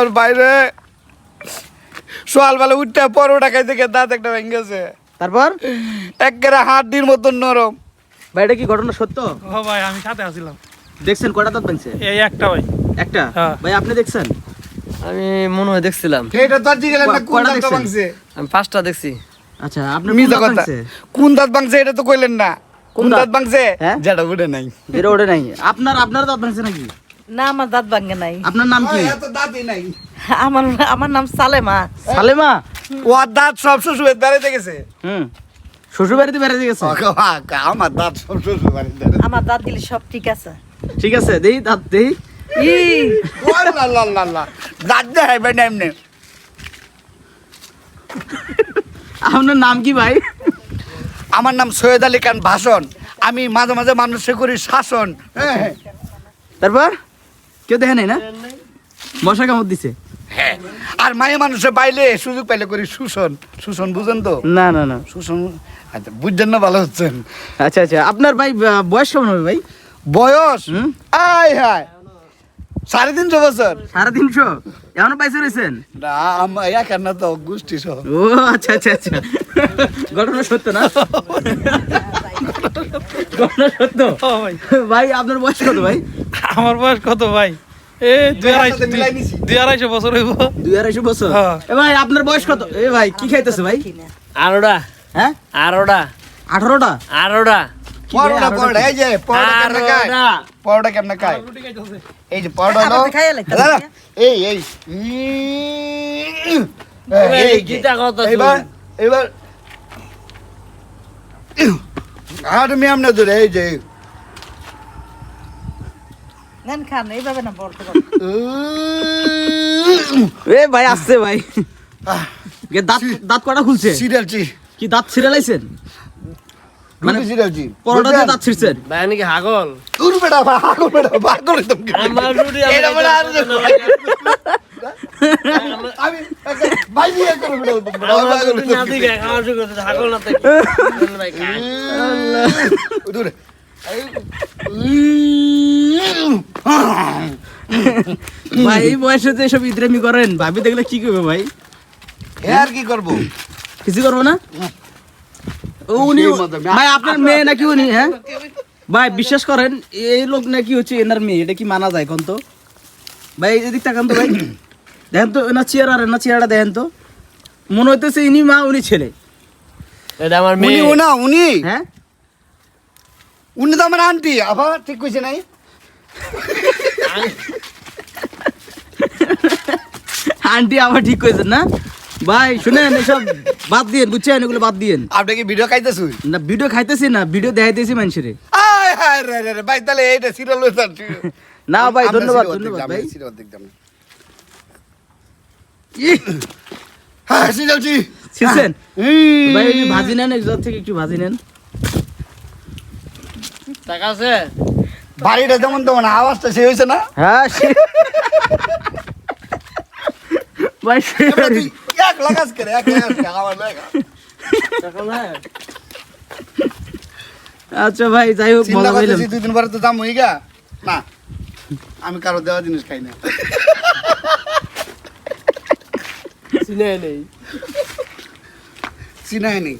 আর বাইরে। সকালবেলা উঠতে পরোটা খাইতে গিয়ে দাঁত একটা ভেঙেছে তারপর? একেবারে হাড্ডির মতন নরম। ভাই এটা কি ঘটনা সত্য? ও ভাই আমি সাথে আসছিলাম দেখছেন কটা দাঁত ভাঙছে? এই একটা ভাই। একটা? হ্যাঁ। ভাই আপনি দেখছেন? আমি মনে হয় দেখছিলাম। এটা তো আজকে গেলেন না কোন দাঁত ভাঙছে? আমি পাঁচটা দেখছি। আচ্ছা আপনি মিজা কোন কথা। কোন দাঁত ভাঙছে এটা তো কইলেন না। কোন দাঁত? দাঁত ভাঙছে? হ্যাঁ? যেটা উঠে নাই। যেটা ওঠে নাই। আপনার আপনার দাঁত ভাঙছে নাকি? না আমার দাঁত ভাঙ্গে নাই। আপনার নাম কি? আমার আমার নাম সালেমা। সালেমা? ও দাঁত সব শ্বশুর বেড়াইতে গেছে। হুম। শ্বশুর বাড়িতে বেড়াতে গেছে? আমার দাঁত সব শ্বশুর বাড়িতে আমার দাঁত দিলে সব ঠিক আছে। ঠিক আছে দেই দাঁত দেই। ই। ও লা লা লা লা। দাঁত দেখাইবে না এমনি। আপনার নাম কি ভাই? আমার নাম সৈয়দ আলী খান ভাষণ। আমি মাঝে মাঝে মানুষে করি শাসন। হ্যাঁ। তারপর? কেউ দেখে নাই না? মশা কামড় দিছে? হ্যাঁ। আর মায়ে মানুষে পাইলে সুযোগ পাইলে করি শোষণ শোষণ বুঝেন তো? না না না। শোষণ আচ্ছা বুঝছেন না ভালো হচ্ছেন? আচ্ছা আচ্ছা। আপনার ভাই বয়স কেমন হবে ভাই? বয়স? আয় হায়। সাড়ে তিনশো বছর। সাড়ে তিনশো? এখনও পাইছে রয়েছেন? না আমার একার না তো গোষ্ঠী সহ। ও আচ্ছা আচ্ছা আচ্ছা। ঘটনা সত্য না? ঘটনা সত্য? ভাই। ভাই আপনার বয়স কত ভাই? আমার বয়স কত ভাই? এ দুই আড়াইশো সাথে মিলাই নিছি। দুই আড়াইশো বছর হইব। দুই আড়াইশো বছর? হ্যাঁ। এ ভাই আপনার বয়স কত? এ ভাই কি খাইতেছে ভাই? আরোটা হ্যাঁ? আরোটা আঠারোটা? আরোটা পরোটা পরোটা এই যে পরোটা কেমনে খায়? পরোটা কেমনে খায়? এই যে পরোটা হলো আমাকে খাইয়া লাগতেছে। দাদা, এই এই এই, এই গীতা কত এইবার এইবার। আর আমি আমনে ধরে এই যে নেন খান এইভাবে না বলতে এ ভাই আসছে ভাই। দাঁত দাঁত কটা খুলছে? চিরিয়ালচি কি দাঁত ছিড়ালাইছেন মানে সিরিয়াল পরোটা দিয়ে দাঁত ছিড়ছেন ভাই নাকি হাগল? তোর বেটা পাগল বেটা পাগল একদম আমার রুটি এটা বলে আর আমি ভাই দিয়ে করে বেটা পাগল না দিকে খাওয়া শুরু করতে হাগল না তাই ভাই খায়। দূরে। ভাই এই বয়সে যে সব ইদ্রামি করেন ভাবি দেখলে কি করবে ভাই? আর কি করব? কিছু করব না? উনি ভাই আপনার মেয়ে নাকি উনি হ্যাঁ? ভাই বিশ্বাস করেন এই লোক নাকি হচ্ছে এনার মেয়ে এটা কি মানা যায় কোন তো? ভাই এদিক তাকান তো ভাই? দেখেন তো এনার চেয়ার আর এনার চেয়ারটা দেখেন তো। মনে হইতেছে ইনি মা উনি ছেলে। এটা আমার উনি মেয়ে। উনা উনি? হ্যাঁ? উনি তো আমার আন্টি আবার ঠিক কইছে নাই? আন্টি আবার ঠিক করেছেন না? ভাই শুনেন এসব বাদ দিয়েন বুঝছেন? এগুলো বাদ দিয়েন। আপনি কি ভিডিও খাইতেছুন? না ভিডিও খাইতেছি না ভিডিও দেখাইতেছি মানুষের। আয় হায় রে রে রে, ভাই তাহলে এইটা সিরিয়াল হইছে না ভাই ধন্যবাদ ধন্যবাদ ভাই। সিরিয়াল দেখতাম না হ্যাঁ সিরিয়াল চি শিখছেন হুম। ভাই এই ভাজি নেন এগুলোর থেকে একটু ভাজি নেন। টাকা আছে? বাড়িটা যেমন তেমন আওয়াজটা সে হয়েছে না? হ্যাঁ ভাই এক লাগাস করে এক লাগাস আমার লাগা আচ্ছা ভাই যাই হোক মজা পাইলাম দুই দিন পরে তো দাম হয়ে গা না আমি কারও দেওয়া জিনিস খাই না চিনে নেই চিনাই নেই